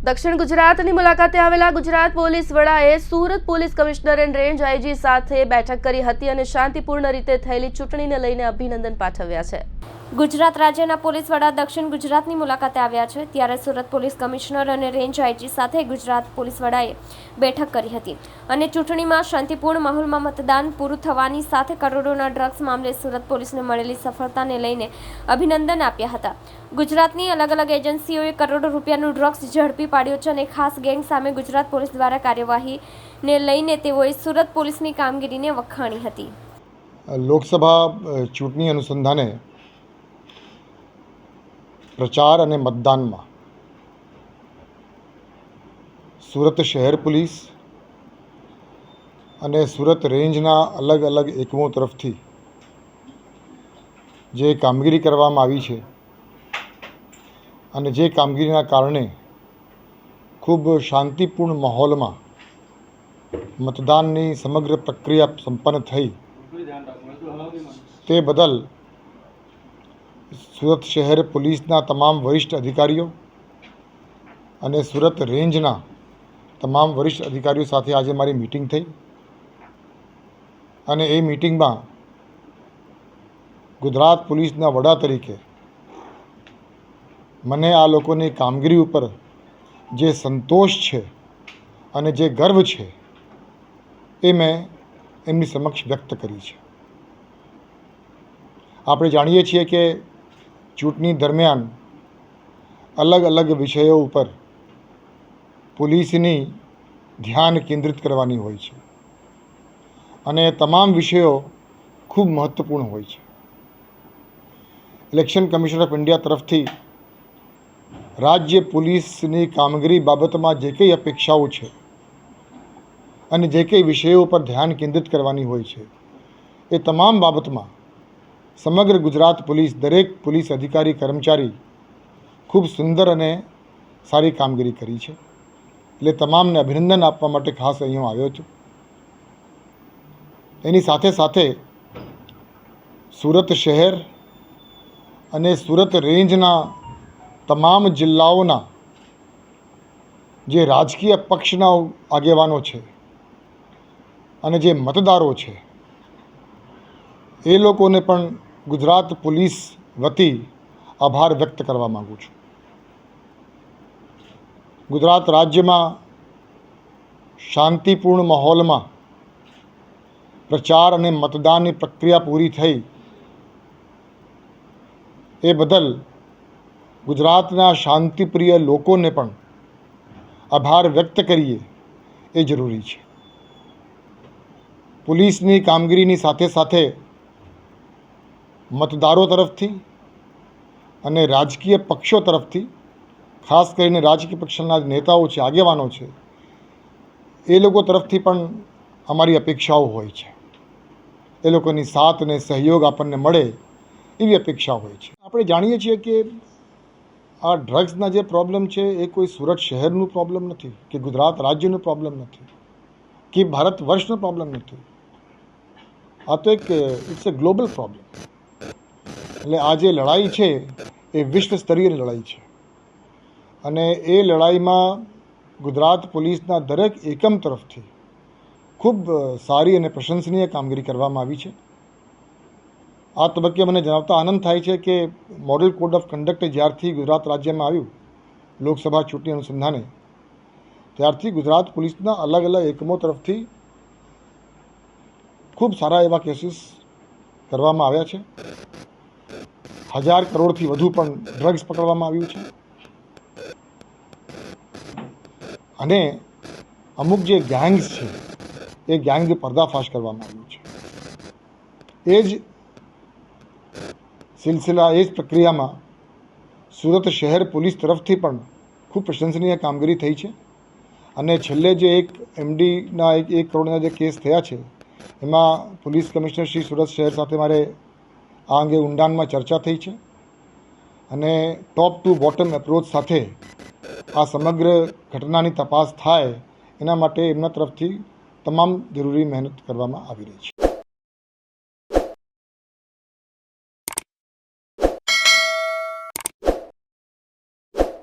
દક્ષિણ ગુજરાતની મુલાકાતે આવેલા ગુજરાત પોલીસ વડાએ Surat police commissioner and range IG સાથે બેઠક કરી હતી અને શાંતિપૂર્ણ રીતે થયેલી ચૂંટણીને લઈને અભિનંદન પાઠવ્યા છે. ગુજરાત રાજ્યના પોલીસ વડા દક્ષિણ ગુજરાતની મુલાકાતે આવ્યા છે. ત્યારે સુરત પોલીસ કમિશનર અને રેન્જ આઈજી સાથે ગુજરાત પોલીસ વડાએ બેઠક કરી હતી અને ચૂંટણીમાં શાંતિપૂર્ણ માહોલમાં મતદાન પૂરું થવાની સાથે કરોડોના ડ્રગ્સ મામલે સુરત પોલીસને મળેલી સફળતાને લઈને અભિનંદન આપ્યા હતા. ગુજરાતની અલગ અલગ એજન્સીઓએ કરોડો રૂપિયાનું ડ્રગ્સ ઝડપી પાડ્યો છે અને ખાસ ગેંગ સામે ગુજરાત પોલીસ દ્વારા કાર્યવાહીને લઈને તેઓએ સુરત પોલીસની કામગીરીને વખાણી હતી. લોકસભા ચૂંટણી અનુસંધાને પ્રચાર અને મતદાનમાં. સુરત શહેર પોલીસ અને સુરત રેન્જના અલગ અલગ એકમો તરફથી જે કામગીરી કરવામાં આવી છે અને જે કામગીરીના કારણે ખૂબ શાંતિપૂર્ણ માહોલમાં મતદાનની સમગ્ર પ્રક્રિયા સંપન્ન થઈ. તે બદલ સુરત શહેર પોલીસના તમામ વરિષ્ઠ અધિકારીઓ અને સુરત રેન્જના તમામ વરિષ્ઠ અધિકારીઓ સાથે આજે મારી મિટિંગ થઈ. અને એ મિટિંગમાં ગુજરાત પોલીસના વડા તરીકે મને આ લોકોની કામગીરી ઉપર જે સંતોષ છે અને જે ગર્વ છે એ મેં એમની સમક્ષ વ્યક્ત કરી છે. આપણે જાણીએ છીએ કે ચૂંટણી દરમિયાન અલગ અલગ વિષયો ઉપર પોલીસની ધ્યાન કેન્દ્રિત કરવાની હોય છે. અને તમામ વિષયો ખૂબ મહત્ત્વપૂર્ણ હોય છે. ઇલેક્શન કમિશન ઓફ ઇન્ડિયા તરફથી રાજ્ય પોલીસની કામગીરી બાબતમાં જે કંઈ અપેક્ષાઓ છે અને જે કંઈ વિષયો પર ધ્યાન કેન્દ્રિત કરવાની હોય છે, એ તમામ બાબતમાં સમગ્ર ગુજરાત પોલીસ, દરેક પોલીસ અધિકારી, કર્મચારી ખૂબ સુંદર અને સારી કામગીરી કરી છે. એટલે તમામને અભિનંદન આપવા માટે ખાસ અહીં હું આવ્યો છું. એની સાથે સાથે સુરત શહેર અને સુરત રેન્જના તમામ જિલ્લાઓના જે રાજકીય પક્ષના આગેવાનો છે અને જે મતદારો છે, એ લોકોને પણ ગુજરાત પોલીસ વતી આભાર વ્યક્ત કરવા માગું છું. ગુજરાત રાજ્યમાં શાંતિપૂર્ણ માહોલમાં પ્રચાર અને મતદાનની પ્રક્રિયા પૂરી થઈ એ બદલ ગુજરાતના શાંતિપ્રિય લોકોને પણ આભાર વ્યક્ત કરીએ એ જરૂરી છે. પોલીસની કામગીરીની સાથે સાથે મતદારો તરફથી અને રાજકીય પક્ષો તરફથી, ખાસ કરીને રાજકીય પક્ષના નેતાઓ છે, આગેવાનો છે, એ લોકો તરફથી પણ અમારી અપેક્ષાઓ હોય છે. એ લોકોની સાથ અને સહયોગ આપણને મળે એવી અપેક્ષા હોય છે. આપણે જાણીએ છીએ કે આ ડ્રગ્સના જે પ્રોબ્લેમ છે, એ કોઈ સુરત શહેરનું પ્રોબ્લેમ નથી, કે ગુજરાત રાજ્યનું પ્રોબ્લેમ નથી, કે ભારત વર્ષનો પ્રોબ્લેમ નથી. આ તો એક ઇટ્સ અ ગ્લોબલ પ્રોબ્લેમ એટલે આ જે લડાઈ છે, એ વિશ્વ સ્તરીય લડાઈ છે. અને એ લડાઈમાં ગુજરાત પોલીસના દરેક એકમ તરફથી ખૂબ સારી અને પ્રશંસનીય કામગીરી કરવામાં આવી છે. આ તબક્કે મને જણાવતા આનંદ થાય છે કે મોડલ કોડ ઓફ કન્ડક્ટ જ્યારથી ગુજરાત રાજ્યમાં આવ્યું, લોકસભા ચૂંટણી અનુસંધાને, ત્યારથી ગુજરાત પોલીસના અલગ અલગ એકમો તરફથી ખૂબ સારા એવા કેસીસ કરવામાં આવ્યા છે. હજાર કરોડથી વધુ પણ ડ્રગ્સ પકડવામાં આવ્યું છે. અને અમુક જે ગેંગ્સ છે, એ ગેંગ પર્દાફાશ કરવામાં આવ્યું છે. એ જ સિલસિલા, એ જ પ્રક્રિયામાં સુરત શહેર પોલીસ તરફથી પણ ખૂબ પ્રશંસનીય કામગીરી થઈ છે. અને છેલ્લે જે એક એમડીના એક એક કરોડના જે કેસ થયા છે, એમાં પોલીસ કમિશનર શ્રી સુરત શહેર સાથે મારે આ અંગે ઊંડાણમાં ચર્ચા થઈ છે અને ટોપ ટુ બોટમ એપ્રોચ સાથે આ સમગ્ર ઘટનાની તપાસ થાય એના માટે એમના તરફથી તમામ જરૂરી મહેનત કરવામાં આવી રહી છે.